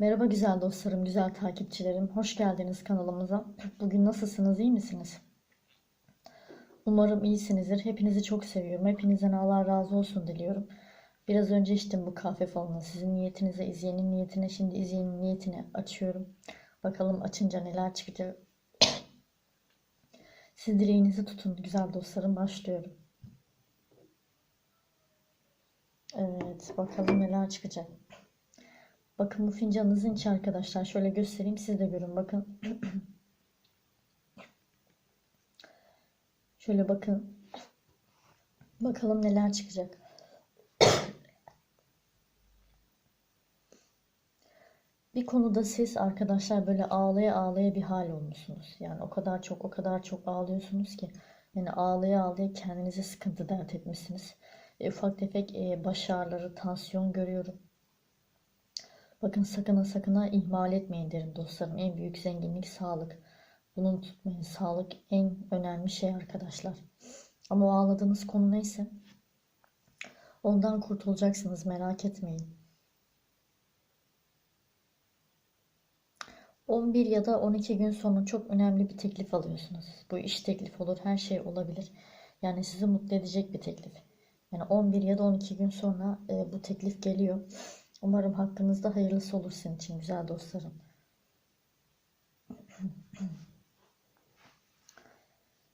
Merhaba güzel dostlarım, güzel takipçilerim. Hoş geldiniz kanalımıza. Bugün nasılsınız, iyi misiniz? Umarım iyisinizdir. Hepinizi çok seviyorum. Hepinizden Allah razı olsun diliyorum. Biraz önce içtim bu kahve falını. Sizin niyetinize, izleyenin niyetine, şimdi izleyenin niyetine açıyorum. Bakalım açınca neler çıkacak. Siz dileğinizi tutun güzel dostlarım. Başlıyorum. Evet, bakalım neler çıkacak. Bakın bu fincanınızın içi arkadaşlar. Şöyle göstereyim siz de görün bakın. Şöyle bakın. Bakalım neler çıkacak. Bir konuda siz arkadaşlar böyle ağlaya ağlaya bir hal olmuşsunuz. Yani o kadar çok o kadar çok ağlıyorsunuz ki. Yani ağlaya ağlaya kendinize sıkıntı dert etmişsiniz. E, ufak tefek e, baş ağrıları, tansiyon görüyorum. Bakın sakın ha sakın ha ihmal etmeyin derim dostlarım. En büyük zenginlik sağlık. Bunu tutmayın. Sağlık en önemli şey arkadaşlar. Ama o ağladığınız konu neyse ondan kurtulacaksınız merak etmeyin. 11 ya da 12 gün sonra çok önemli bir teklif alıyorsunuz. Bu iş teklifi olur, her şey olabilir. Yani sizi mutlu edecek bir teklif. Yani 11 ya da 12 gün sonra e, bu teklif geliyor. Umarım hakkınızda hayırlısı olur sizin için güzel dostlarım.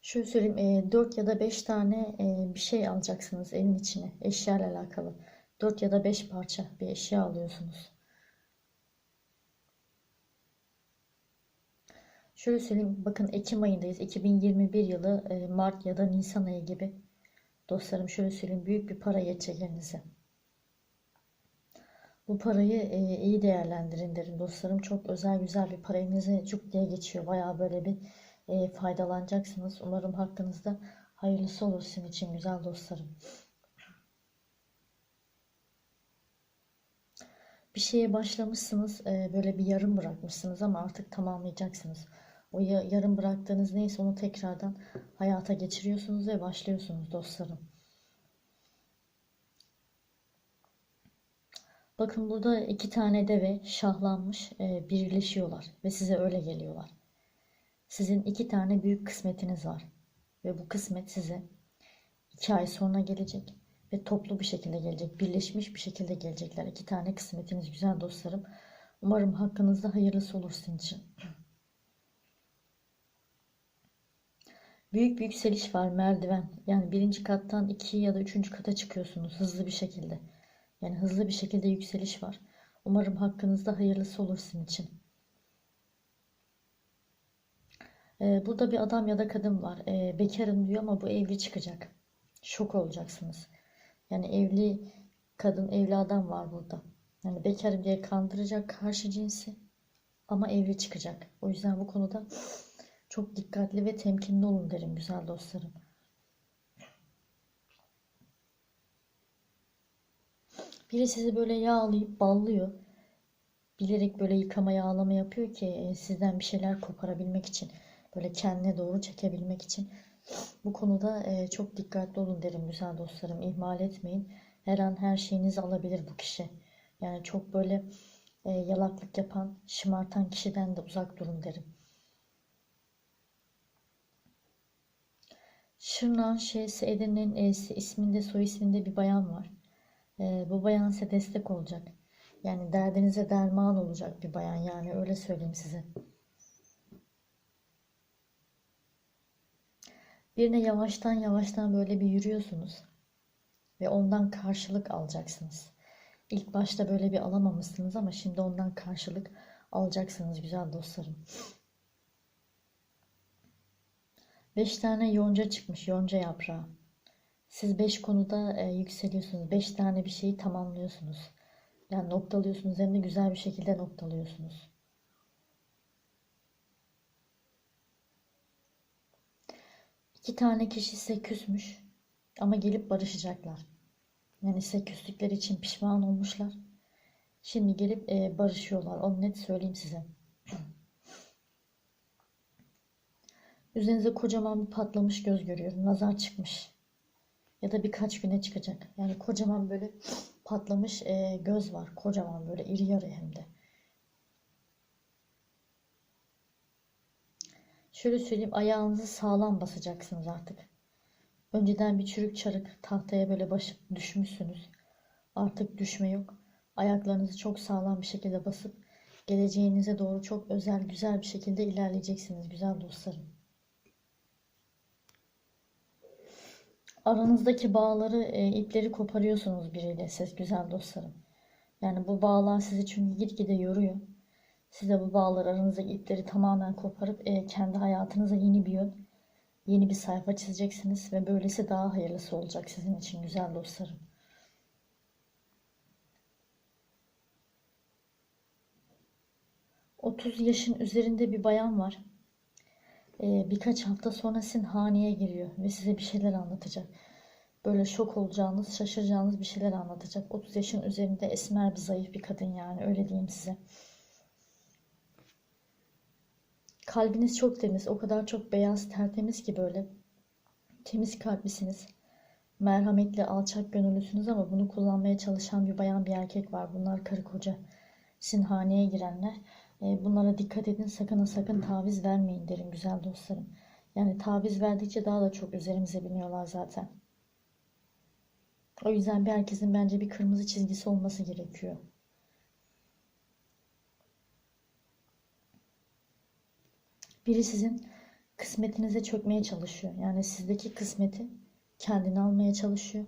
Şöyle söyleyeyim 4 ya da 5 tane e, bir şey alacaksınız evin içine eşya ile alakalı. 4 ya da 5 parça bir eşya alıyorsunuz. Şöyle söyleyeyim bakın Ekim ayındayız. 2021 yılı e, Mart ya da Nisan ayı gibi. Dostlarım şöyle söyleyeyim büyük bir para geçecek elinize. Bu parayı e, iyi değerlendirin derim dostlarım. Çok özel güzel bir para elinize cuk diye geçiyor. Baya böyle bir e, faydalanacaksınız. Umarım hakkınızda hayırlısı olur sizin için güzel dostlarım. Bir şeye başlamışsınız, e, böyle bir yarım bırakmışsınız ama artık tamamlayacaksınız. O ya, yarım bıraktığınız neyse onu tekrardan hayata geçiriyorsunuz ve başlıyorsunuz dostlarım. Bakın burada iki tane deve şahlanmış e, birleşiyorlar ve size öyle geliyorlar. Sizin iki tane büyük kısmetiniz var ve bu kısmet size iki ay sonra gelecek ve toplu bir şekilde gelecek, birleşmiş bir şekilde gelecekler. İki tane kısmetiniz güzel dostlarım. Umarım hakkınızda hayırlısı olur sizin için. Büyük bir yükseliş var merdiven. Yani birinci kattan iki ya da üçüncü kata çıkıyorsunuz hızlı bir şekilde. Yani hızlı bir şekilde yükseliş var. Umarım hakkınızda hayırlısı olur sizin için. Ee, burada bir adam ya da kadın var. Ee, bekarım diyor ama bu evli çıkacak. Şok olacaksınız. Yani evli kadın, evli adam var burada. Yani bekarım diye kandıracak karşı cinsi ama evli çıkacak. O yüzden bu konuda çok dikkatli ve temkinli olun derim güzel dostlarım. Biri sizi böyle yağlayıp ballıyor. Bilerek böyle yıkama yağlama yapıyor ki e, sizden bir şeyler koparabilmek için. Böyle kendine doğru çekebilmek için. Bu konuda e, çok dikkatli olun derim güzel dostlarım. İhmal etmeyin. Her an her şeyinizi alabilir bu kişi. Yani çok böyle e, yalaklık yapan, şımartan kişiden de uzak durun derim. Şırnak'ın şeysi Edirne'nin E'si isminde soy isminde bir bayan var. E, bu bayan size destek olacak. Yani derdinize derman olacak bir bayan yani öyle söyleyeyim size. Birine yavaştan yavaştan böyle bir yürüyorsunuz ve ondan karşılık alacaksınız. İlk başta böyle bir alamamışsınız ama şimdi ondan karşılık alacaksınız güzel dostlarım. Beş tane yonca çıkmış, yonca yaprağı. Siz beş konuda e, yükseliyorsunuz. Beş tane bir şeyi tamamlıyorsunuz. Yani noktalıyorsunuz hem de güzel bir şekilde noktalıyorsunuz. İki tane kişi size küsmüş ama gelip barışacaklar. Yani size küslükleri için pişman olmuşlar. Şimdi gelip e, barışıyorlar. Onu net söyleyeyim size. Üzerinize kocaman bir patlamış göz görüyorum. Nazar çıkmış ya da birkaç güne çıkacak. Yani kocaman böyle patlamış e, göz var. Kocaman böyle iri yarı hem de. Şöyle söyleyeyim ayağınızı sağlam basacaksınız artık. Önceden bir çürük çarık tahtaya böyle başı düşmüşsünüz. Artık düşme yok. Ayaklarınızı çok sağlam bir şekilde basıp geleceğinize doğru çok özel güzel bir şekilde ilerleyeceksiniz güzel dostlarım. Aranızdaki bağları, e, ipleri koparıyorsunuz biriyle siz güzel dostlarım. Yani bu bağlar sizi çünkü gitgide yoruyor. Siz de bu bağlar aranızdaki ipleri tamamen koparıp e, kendi hayatınıza yeni bir yön, yeni bir sayfa çizeceksiniz ve böylesi daha hayırlısı olacak sizin için güzel dostlarım. ...30 yaşın üzerinde bir bayan var. Ee, birkaç hafta sonra sizin haneye giriyor ve size bir şeyler anlatacak. Böyle şok olacağınız, şaşıracağınız bir şeyler anlatacak. 30 yaşın üzerinde esmer bir zayıf bir kadın yani öyle diyeyim size. Kalbiniz çok temiz, o kadar çok beyaz, tertemiz ki böyle. Temiz kalplisiniz. Merhametli, alçak gönüllüsünüz ama bunu kullanmaya çalışan bir bayan bir erkek var. Bunlar karı koca. Sizin haneye girenler. E, bunlara dikkat edin. Sakın sakın taviz vermeyin derim güzel dostlarım. Yani taviz verdikçe daha da çok üzerimize biniyorlar zaten. O yüzden bir herkesin bence bir kırmızı çizgisi olması gerekiyor. Biri sizin kısmetinize çökmeye çalışıyor. Yani sizdeki kısmeti kendini almaya çalışıyor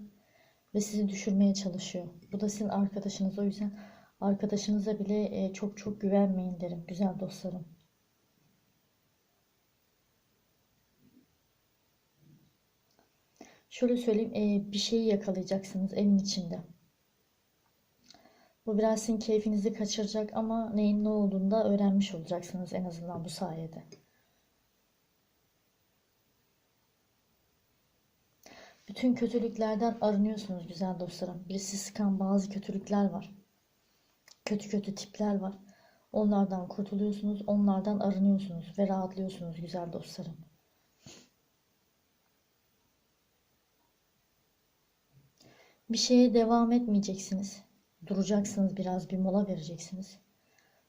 ve sizi düşürmeye çalışıyor. Bu da sizin arkadaşınız. O yüzden arkadaşınıza bile e, çok çok güvenmeyin derim güzel dostlarım. Şöyle söyleyeyim, e, bir şeyi yakalayacaksınız evin içinde. Bu biraz sizin keyfinizi kaçıracak ama neyin ne olduğunu da öğrenmiş olacaksınız en azından bu sayede. Bütün kötülüklerden arınıyorsunuz güzel dostlarım. Birisi sıkan bazı kötülükler var. Kötü kötü tipler var. Onlardan kurtuluyorsunuz, onlardan arınıyorsunuz ve rahatlıyorsunuz güzel dostlarım. Bir şeye devam etmeyeceksiniz. Duracaksınız biraz bir mola vereceksiniz.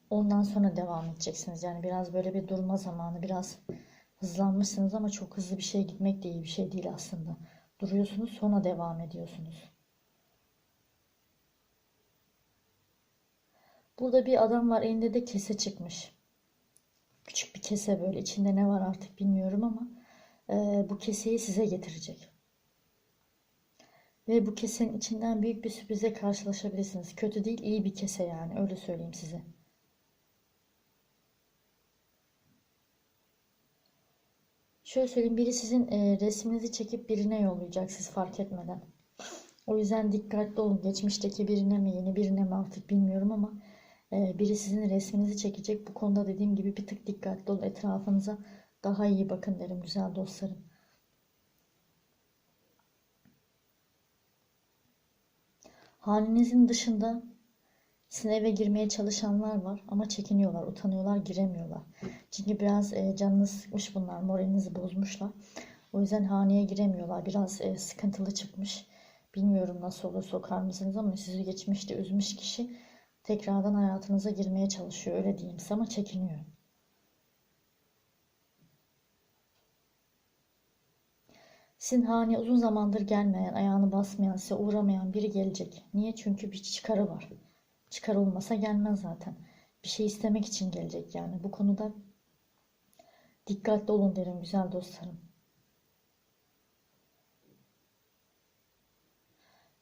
Ondan sonra devam edeceksiniz. Yani biraz böyle bir durma zamanı, biraz hızlanmışsınız ama çok hızlı bir şey gitmek de iyi bir şey değil aslında. Duruyorsunuz sonra devam ediyorsunuz. Burada bir adam var elinde de kese çıkmış. Küçük bir kese böyle içinde ne var artık bilmiyorum ama e, bu keseyi size getirecek. Ve bu kesenin içinden büyük bir sürprize karşılaşabilirsiniz. Kötü değil iyi bir kese yani öyle söyleyeyim size. Şöyle söyleyeyim biri sizin e, resminizi çekip birine yollayacak siz fark etmeden. O yüzden dikkatli olun. Geçmişteki birine mi yeni birine mi artık bilmiyorum ama biri sizin resminizi çekecek. Bu konuda dediğim gibi bir tık dikkatli olun. Etrafınıza daha iyi bakın derim güzel dostlarım. Halinizin dışında sizin eve girmeye çalışanlar var ama çekiniyorlar, utanıyorlar, giremiyorlar. Çünkü biraz e, canınız sıkmış bunlar, moralinizi bozmuşlar. O yüzden haneye giremiyorlar. Biraz e, sıkıntılı çıkmış. Bilmiyorum nasıl olur sokar mısınız ama sizi geçmişte üzmüş kişi tekrardan hayatınıza girmeye çalışıyor. Öyle diyeyim size ama çekiniyor. Sizin haneye uzun zamandır gelmeyen, ayağını basmayan, size uğramayan biri gelecek. Niye? Çünkü bir çıkarı var. Çıkar olmasa gelmez zaten. Bir şey istemek için gelecek yani. Bu konuda dikkatli olun derim güzel dostlarım.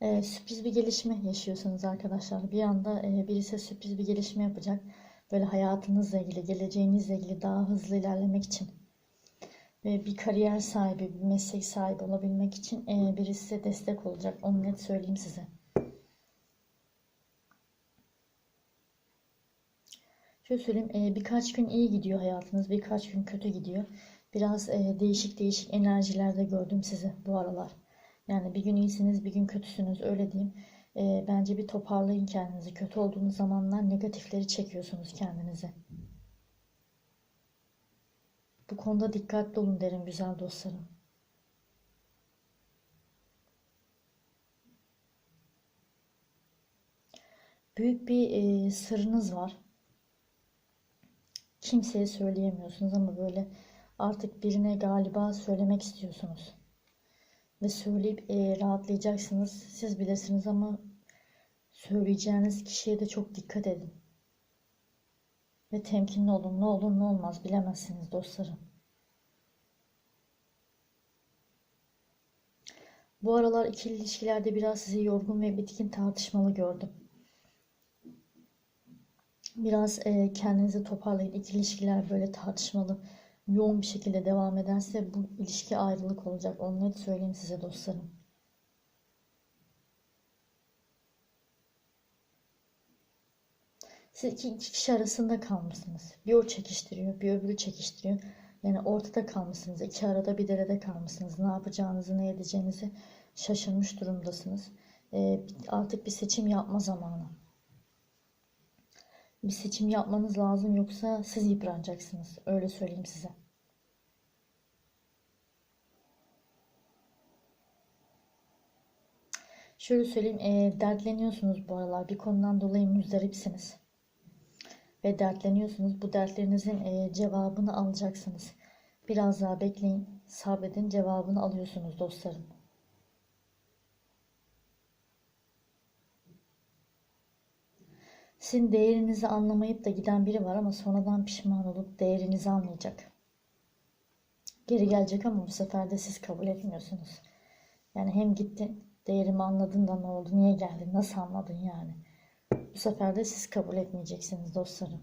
Ee, sürpriz bir gelişme yaşıyorsunuz arkadaşlar. Bir anda e, birisi sürpriz bir gelişme yapacak. Böyle hayatınızla ilgili, geleceğinizle ilgili daha hızlı ilerlemek için ve bir kariyer sahibi, bir meslek sahibi olabilmek için e, birisi size destek olacak. Onu net söyleyeyim size. Şöyle söyleyeyim, e, birkaç gün iyi gidiyor hayatınız, birkaç gün kötü gidiyor. Biraz e, değişik değişik enerjilerde gördüm sizi bu aralar. Yani bir gün iyisiniz, bir gün kötüsünüz, öyle diyeyim. E, bence bir toparlayın kendinizi. Kötü olduğunuz zamanlar negatifleri çekiyorsunuz kendinize. Bu konuda dikkatli olun derim güzel dostlarım. Büyük bir e, sırrınız var. Kimseye söyleyemiyorsunuz ama böyle Artık birine galiba söylemek istiyorsunuz. Ve söyleyip e, rahatlayacaksınız. Siz bilirsiniz ama söyleyeceğiniz kişiye de çok dikkat edin. Ve temkinli olun. Ne olur ne olmaz bilemezsiniz dostlarım. Bu aralar ikili ilişkilerde biraz sizi yorgun ve bitkin tartışmalı gördüm. Biraz e, kendinizi toparlayın. İkili ilişkiler böyle tartışmalı, yoğun bir şekilde devam ederse bu ilişki ayrılık olacak. Onu net söyleyeyim size dostlarım. Siz iki, iki kişi arasında kalmışsınız. Bir o çekiştiriyor, bir öbürü çekiştiriyor. Yani ortada kalmışsınız. iki arada bir derede kalmışsınız. Ne yapacağınızı, ne edeceğinizi şaşırmış durumdasınız. Ee, artık bir seçim yapma zamanı. Bir seçim yapmanız lazım yoksa siz yıpranacaksınız. Öyle söyleyeyim size. Şöyle söyleyeyim, e, dertleniyorsunuz bu aralar. Bir konudan dolayı müzdaripsiniz. Ve dertleniyorsunuz. Bu dertlerinizin e, cevabını alacaksınız. Biraz daha bekleyin, sabredin, cevabını alıyorsunuz dostlarım. Sizin değerinizi anlamayıp da giden biri var ama sonradan pişman olup değerinizi anlayacak. Geri gelecek ama bu sefer de siz kabul etmiyorsunuz. Yani hem gittin, değerimi anladın da ne oldu, niye geldin, nasıl anladın yani. Bu sefer de siz kabul etmeyeceksiniz dostlarım.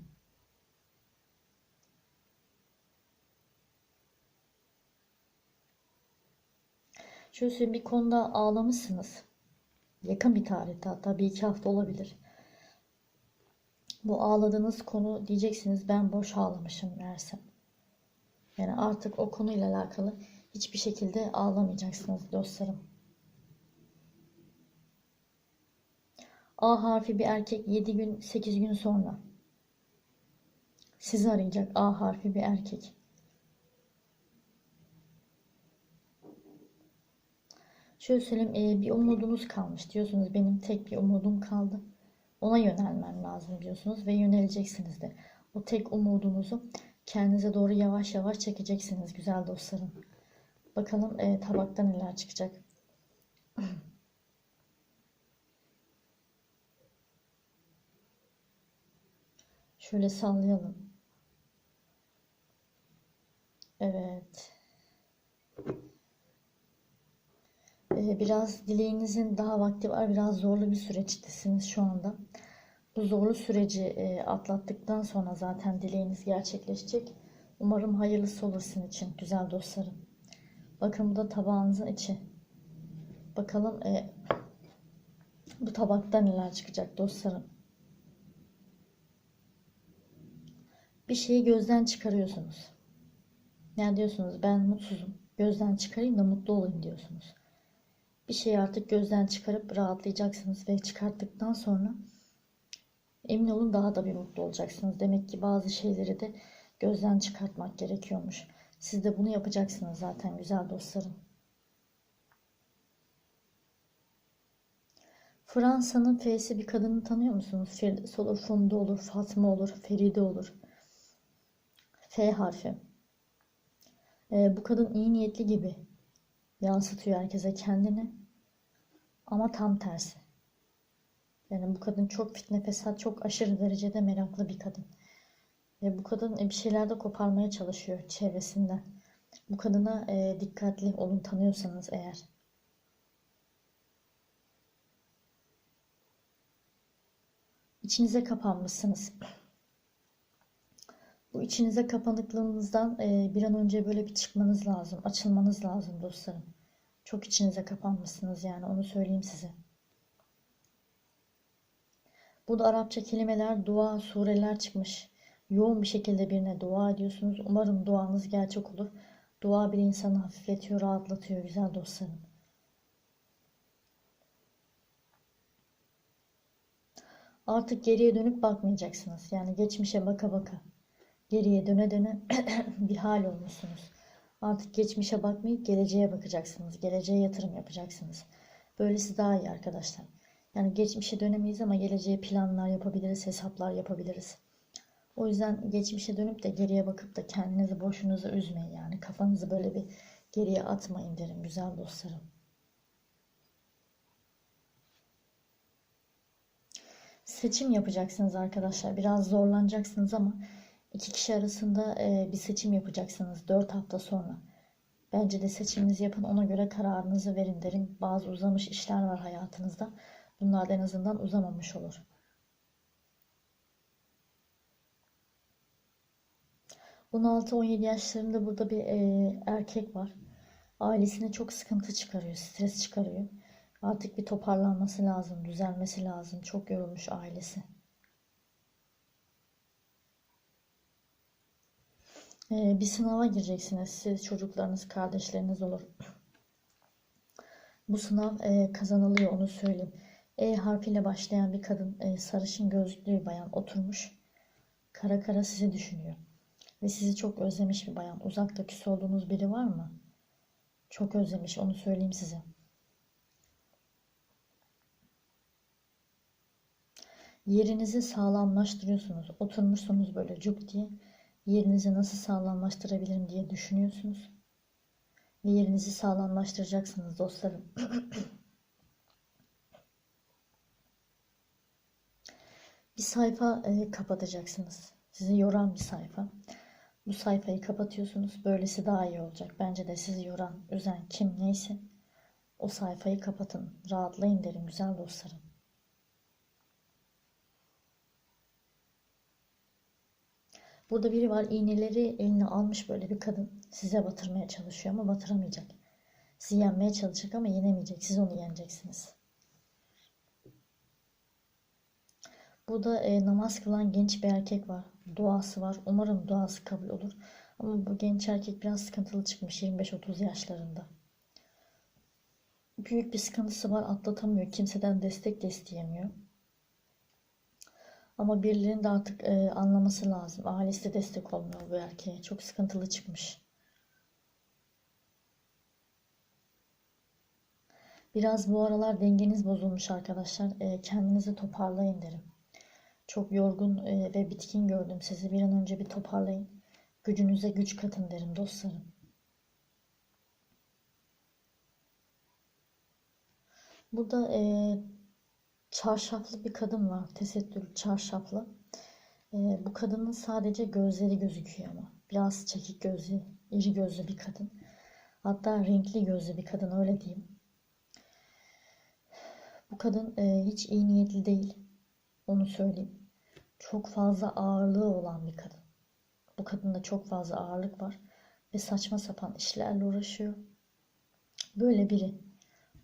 Şöyle söyleyeyim, bir konuda ağlamışsınız. Yakın bir tarihte hatta bir iki hafta olabilir. Bu ağladığınız konu diyeceksiniz ben boş ağlamışım meğersem. Yani artık o konuyla alakalı hiçbir şekilde ağlamayacaksınız dostlarım. A harfi bir erkek 7 gün 8 gün sonra sizi arayacak A harfi bir erkek. Şöyle söyleyeyim bir umudunuz kalmış diyorsunuz benim tek bir umudum kaldı. Ona yönelmen lazım diyorsunuz ve yöneleceksiniz de. O tek umudunuzu kendinize doğru yavaş yavaş çekeceksiniz güzel dostlarım. Bakalım e, tabakta neler çıkacak. Şöyle sallayalım. Evet. Ee, biraz dileğinizin daha vakti var. Biraz zorlu bir süreçtesiniz şu anda. Bu zorlu süreci e, atlattıktan sonra zaten dileğiniz gerçekleşecek. Umarım hayırlısı olur sizin için güzel dostlarım. Bakın bu da tabağınızın içi. Bakalım e, bu tabakta neler çıkacak dostlarım. Bir şeyi gözden çıkarıyorsunuz. Yani diyorsunuz ben mutsuzum. Gözden çıkarayım da mutlu olayım diyorsunuz. Bir şeyi artık gözden çıkarıp rahatlayacaksınız ve çıkarttıktan sonra emin olun daha da bir mutlu olacaksınız. Demek ki bazı şeyleri de gözden çıkartmak gerekiyormuş. Siz de bunu yapacaksınız zaten güzel dostlarım. Fransa'nın F'si bir kadını tanıyor musunuz? Olur, Funda olur, Fatma olur, Feride olur. F harfi. Ee, bu kadın iyi niyetli gibi yansıtıyor herkese kendini. Ama tam tersi. Yani bu kadın çok fitne fesat, çok aşırı derecede meraklı bir kadın. Ve bu kadın e, bir şeyler de koparmaya çalışıyor çevresinden. Bu kadına e, dikkatli olun tanıyorsanız eğer. İçinize kapanmışsınız. Bu içinize kapanıklığınızdan e, bir an önce böyle bir çıkmanız lazım. Açılmanız lazım dostlarım. Çok içinize kapanmışsınız yani onu söyleyeyim size. Burada Arapça kelimeler, dua, sureler çıkmış. Yoğun bir şekilde birine dua ediyorsunuz. Umarım duanız gerçek olur. Dua bir insanı hafifletiyor, rahatlatıyor güzel dostlarım. Artık geriye dönüp bakmayacaksınız. Yani geçmişe baka baka geriye döne döne bir hal olmuşsunuz. Artık geçmişe bakmayıp geleceğe bakacaksınız. Geleceğe yatırım yapacaksınız. Böylesi daha iyi arkadaşlar. Yani geçmişe dönemeyiz ama geleceğe planlar yapabiliriz, hesaplar yapabiliriz. O yüzden geçmişe dönüp de geriye bakıp da kendinizi boşunuza üzmeyin yani. Kafanızı böyle bir geriye atmayın derim güzel dostlarım. Seçim yapacaksınız arkadaşlar. Biraz zorlanacaksınız ama iki kişi arasında e, bir seçim yapacaksınız 4 hafta sonra. Bence de seçiminizi yapın ona göre kararınızı verin derim. Bazı uzamış işler var hayatınızda. Bunlar en azından uzamamış olur. ...16-17 yaşlarında burada bir e, erkek var. Ailesine çok sıkıntı çıkarıyor, stres çıkarıyor. Artık bir toparlanması lazım, düzelmesi lazım. Çok yorulmuş ailesi. Bir sınava gireceksiniz. Siz çocuklarınız, kardeşleriniz olur. Bu sınav e, kazanılıyor onu söyleyeyim. E harfiyle başlayan bir kadın, e, sarışın gözlüklü bir bayan oturmuş. Kara kara sizi düşünüyor. Ve sizi çok özlemiş bir bayan. Uzakta küs olduğunuz biri var mı? Çok özlemiş onu söyleyeyim size. Yerinizi sağlamlaştırıyorsunuz. Oturmuşsunuz böyle cuk diye. Yerinizi nasıl sağlamlaştırabilirim diye düşünüyorsunuz. Ve yerinizi sağlamlaştıracaksınız dostlarım. bir sayfa e, kapatacaksınız. Sizi yoran bir sayfa. Bu sayfayı kapatıyorsunuz. Böylesi daha iyi olacak. Bence de sizi yoran, üzen kim neyse o sayfayı kapatın. Rahatlayın derim güzel dostlarım. Burada biri var iğneleri eline almış böyle bir kadın. Size batırmaya çalışıyor ama batıramayacak. Sizi yenmeye çalışacak ama yenemeyecek. Siz onu yeneceksiniz. Burada e, namaz kılan genç bir erkek var. Duası var. Umarım duası kabul olur. Ama bu genç erkek biraz sıkıntılı çıkmış 25-30 yaşlarında. Büyük bir sıkıntısı var atlatamıyor. Kimseden destek de isteyemiyor. Ama birilerinin de artık e, anlaması lazım. Ailesi de destek olmuyor bu erkeğe. Çok sıkıntılı çıkmış. Biraz bu aralar dengeniz bozulmuş arkadaşlar. E, kendinizi toparlayın derim. Çok yorgun e, ve bitkin gördüm sizi. Bir an önce bir toparlayın. Gücünüze güç katın derim dostlarım. Burada e, çarşaflı bir kadın var. Tesettürlü çarşaflı. E, bu kadının sadece gözleri gözüküyor ama. Biraz çekik gözlü, iri gözlü bir kadın. Hatta renkli gözlü bir kadın öyle diyeyim. Bu kadın e, hiç iyi niyetli değil. Onu söyleyeyim. Çok fazla ağırlığı olan bir kadın. Bu kadında çok fazla ağırlık var. Ve saçma sapan işlerle uğraşıyor. Böyle biri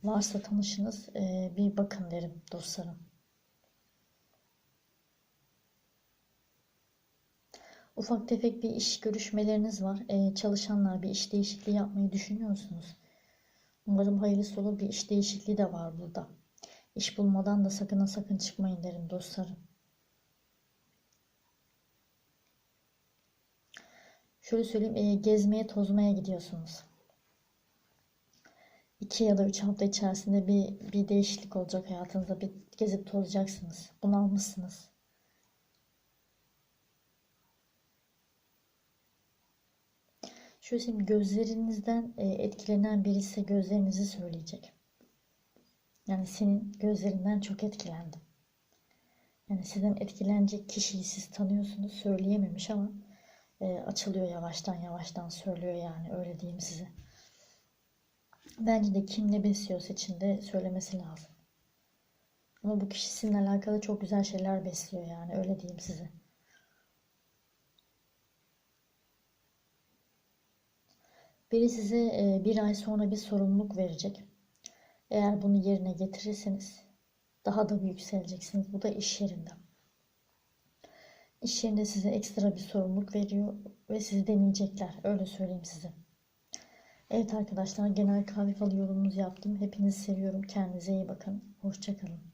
varsa tanışınız e, bir bakın derim dostlarım. Ufak tefek bir iş görüşmeleriniz var. E, çalışanlar bir iş değişikliği yapmayı düşünüyorsunuz. Umarım hayırlısı olur bir iş değişikliği de var burada. İş bulmadan da sakın sakın çıkmayın derim dostlarım. Şöyle söyleyeyim, e, gezmeye tozmaya gidiyorsunuz. 2 ya da 3 hafta içerisinde bir, bir değişiklik olacak hayatınızda. Bir gezip tozacaksınız. Bunalmışsınız. Şöyle söyleyeyim, gözlerinizden e, etkilenen birisi gözlerinizi söyleyecek. Yani senin gözlerinden çok etkilendim. Yani sizden etkilenecek kişiyi siz tanıyorsunuz. Söyleyememiş ama e, açılıyor yavaştan yavaştan söylüyor yani öyle diyeyim size. Bence de kim ne besliyorsa içinde söylemesi lazım. Ama bu kişi sizinle alakalı çok güzel şeyler besliyor yani öyle diyeyim size. Biri size e, bir ay sonra bir sorumluluk verecek. Eğer bunu yerine getirirseniz daha da yükseleceksiniz. Bu da iş yerinde. İş yerinde size ekstra bir sorumluluk veriyor ve sizi deneyecekler. Öyle söyleyeyim size. Evet arkadaşlar genel kahve falı yorumumuzu yaptım. Hepinizi seviyorum. Kendinize iyi bakın. Hoşçakalın.